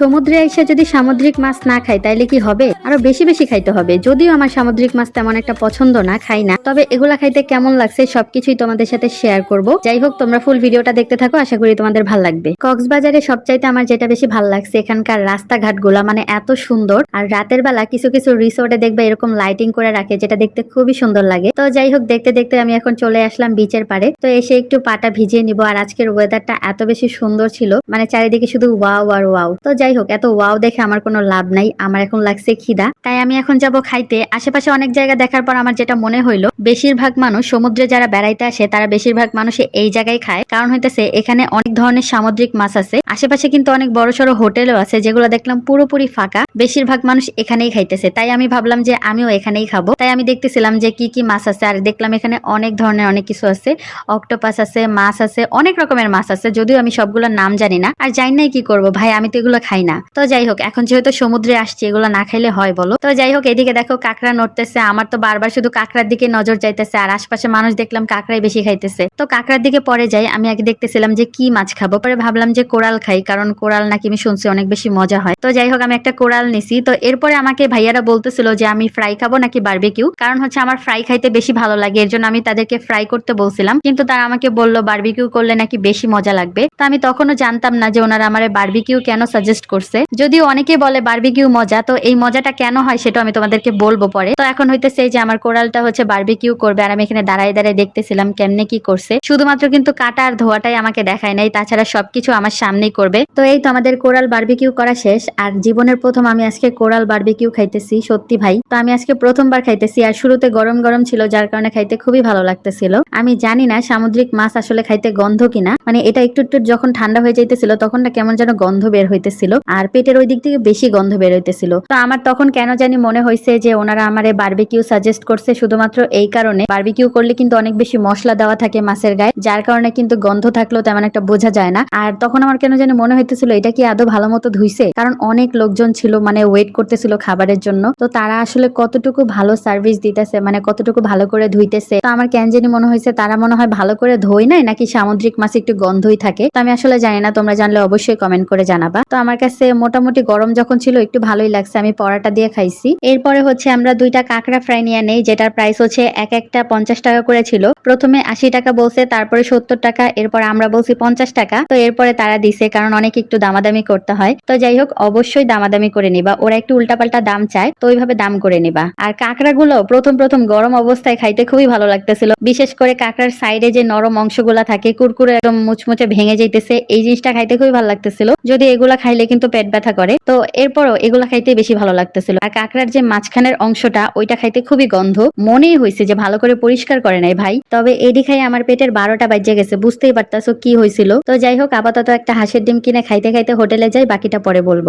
সমুদ্রে এসে যদি সামুদ্রিক মাছ না খাই, তাইলে কি হবে? আরও বেশি বেশি খাইতে হবে। যদিও আমার সামুদ্রিক মাছ তেমন একটা পছন্দ না, খাই না। তবে এগুলা খাইতে কেমন লাগছে সবকিছুই তোমাদের সাথে শেয়ার করব। যাই হোক, তোমরা ফুল ভিডিওটা দেখতে থাকো, আশা করি তোমাদের ভালো লাগবে। কক্সবাজারে সবচাইতে আমার যেটা বেশি ভালো লাগছে, এখানকার রাস্তাঘাটগুলা মানে এত সুন্দর। আর রাতের বেলা কিছু কিছু রিসোর্টে দেখবে এরকম লাইটিং করে রাখে, যেটা দেখতে খুবই সুন্দর লাগে। তো যাই হোক, দেখতে দেখতে আমি এখন চলে আসলাম বিচের পারে তো এসে একটু পাটা ভিজিয়ে নিব। আর আজকের ওয়েদারটা এত বেশি সুন্দর ছিল। মানে চারিদিকে শুধু ওয়াও আর ওয়াও তো হোক, এত ওয়াও দেখে আমার কোনো লাভ নাই, আমার এখন লাগছে খিদা। তাই আমি এখন যাব খাইতে। আশেপাশে অনেক জায়গা দেখার পর আমার যেটা মনে হইল, বেশিরভাগ মানুষ সমুদ্রে যারা বেড়াইতে আসে, তারা বেশিরভাগ মানুষ এই জায়গায় খায়। কারণ হইতেছে, এখানে অনেক ধরনের সামুদ্রিক মাছ আছে। আশেপাশে কিন্তু অনেক বড় সড়ো হোটেলও আছে, যেগুলো দেখলাম পুরোপুরি ফাঁকা। বেশিরভাগ মানুষ এখানেই খাইতেছে। তাই আমি ভাবলাম যে আমিও এখানেই খাব। তাই আমি দেখতেছিলাম যে কি কি মাছ আছে, আর দেখলাম এখানে অনেক ধরনের অনেক কিছু আছে। অক্টোপাস আছে, মাছ আছে, অনেক রকমের মাছ আছে। যদিও আমি সবগুলোর নাম জানি না। আর জানি নাই কি করব। ভাই, আমি তো এগুলো খাই না। তো যাই হোক, এখন যেহেতু সমুদ্রে আসছি, এগুলো না খাইলে হয় বলো। তো যাই হোক, এদিকে দেখো কাঁকড়া নড়তেছে। আমার তো বারবার শুধু কাঁকড়ার দিকে নজর যাইতেছে, আর আশপাশে মানুষ দেখলাম কাঁকড়াই বেশি খাইতেছে। তো কাঁকড়ার দিকে পরে যাই, আমি আগে দেখতেছিলাম যে কি মাছ খাব। পরে ভাবলাম যে কোরাল খাই, কারণ কোরাল নাকি আমি শুনছি অনেক বেশি মজা হয়। তো যাই হোক, আমি একটা কোরাল নিছি। তো এরপরে আমাকে ভাইয়ারা বলতেছিল যে আমি ফ্রাই খাব নাকি বারবিকিউ। কারণ হচ্ছে আমার ফ্রাই খাইতে বেশি ভালো লাগে, এর জন্য আমি তাদেরকে ফ্রাই করতে বলছিলাম। কিন্তু তারা আমাকে বলল, বারবিকিউ করলে নাকি বেশি মজা লাগবে? তো আমি তখনও জানতাম না যে ওনারা আমার বারবিকিউ কেন সাজেস্ট করছে। যদিও অনেকে বলে বারবিকিউ মজা, তো এই মজাটা কেন হয় সেটা আমি তোমাদেরকে বলব পরে। তো এখন হইতেছে যে আমার কোরালটা হচ্ছে বারবিকিউ করবে আর আমি এখানে দাঁড়ায় দাঁড়ায় দেখতেছিলাম কেমনে কি করছে। শুধুমাত্র কিন্তু কাটা আর ধোয়াটাই আমাকে দেখায় নাই, তাছাড়া সবকিছু আমার সামনেই করবে। তো এই তো আমাদের কোরাল বারবিকিউ করা শেষ, আর জীবনের প্রথম আমি আজকে কোরাল বার্বিকিউ খাইতেছি, সত্যি ভাই। তো আমি আজকে প্রথমবার খাইতেছি, আর শুরুতে গরম গরম ছিল, যার কারণে খাইতে খুবই ভালো লাগতেছিল। আমি জানি না সামুদ্রিক মাছ আসলে খাইতে গন্ধ কিনা মানে এটা একটু একটু যখন ঠান্ডা হয়ে যাইতেছিল, তখন না কেমন যেন গন্ধ বের হইতেছিল। আর পেটের ওই দিক থেকে বেশি গন্ধ বের হইতেছিল তো আমার তখন কেন জানি মনে হয়েছে যে ওনারা আমারে বারবিকিউ সাজেস্ট করছে, শুধুমাত্র এই কারণে। বারবিকিউ করলে কিন্তু অনেক বেশি মশলা দেওয়া থাকে মাছের গায়ে, যার কারণে কিন্তু গন্ধ থাকলেও তেমন একটা বোঝা যায় না। আর তখন আমার কেন জানি মনে হইতেছিল, এটা কি আদৌ ভালো মতো ধুইছে? কারণ অনেক লোকজন ছিল মানে ওয়েট করতেছিল খাবারের জন্য। তো তারা আসলে কতটুকু ভালো সার্ভিস দিতেছে মানে কতটুকু ভালো করে ধুইতেছে, তো আমার কেন জানি মনে হয়েছে তারা মনে হয় ভালো করে ধোই নাই, নাকি সামুদ্রিক মাছ একটু গন্ধই থাকে? তো আমি আসলে জানি না, তোমরা জানলে অবশ্যই কমেন্ট করে জানাবা। তো আমার কাছে মোটামুটি গরম যখন ছিল, একটু ভালোই লাগছে। আমি পরাটা দিয়ে খাইছি। এরপরে হচ্ছে আমরা দুইটা কাঁকড়া ফ্রাই নিয়ে নেই, যেটার প্রাইস হচ্ছে এক একটা পঞ্চাশ টাকা করে ছিল। প্রথমে আশি টাকা বলছে, তারপরে সত্তর টাকা, এরপর আমরা বলছি পঞ্চাশ টাকা। তো এরপরে তারা দিছে, কারণ অনেক একটু দামাদামি করতে হয়। তো যাই হোক, অবশ্যই দামাদামি করে নিবা। ওরা একটু উল্টাপাল্টা দাম চায়, তো ওইভাবে দাম করে নিবা। আর কাঁকড়াগুলো প্রথম প্রথম গরম অবস্থায় খাইতে খুবই ভালো লাগতেছিল। বিশেষ করে কাঁকড়ার সাইডে যে নরম অংশগুলা থাকে, কুরকুরে একদম মুচমুচে ভেঙে যাইতেছে, এই জিনিসটা খাইতে খুবই ভালো লাগতেছিল। যদি এগুলা খাইলে কিন্তু পেট ব্যথা করে। তো এরপরও এগুলো খাইতে বেশি ভালো লাগতেছিল। আর কাঁকড়ার যে মাঝখানের অংশটা, ওইটা খাইতে খুবই গন্ধ। মনেই হয়েছে যে ভালো করে পরিষ্কার করে নাই ভাই। তবে এডি খাই আমার পেটের বারোটা বাজে গেছে, বুঝতেই পারতাছো কি হয়েছিল তো যাই হোক, আপাতত একটা হাঁসের ডিম কিনে খাইতে খাইতে হোটেলে যাই, বাকিটা পরে বলব।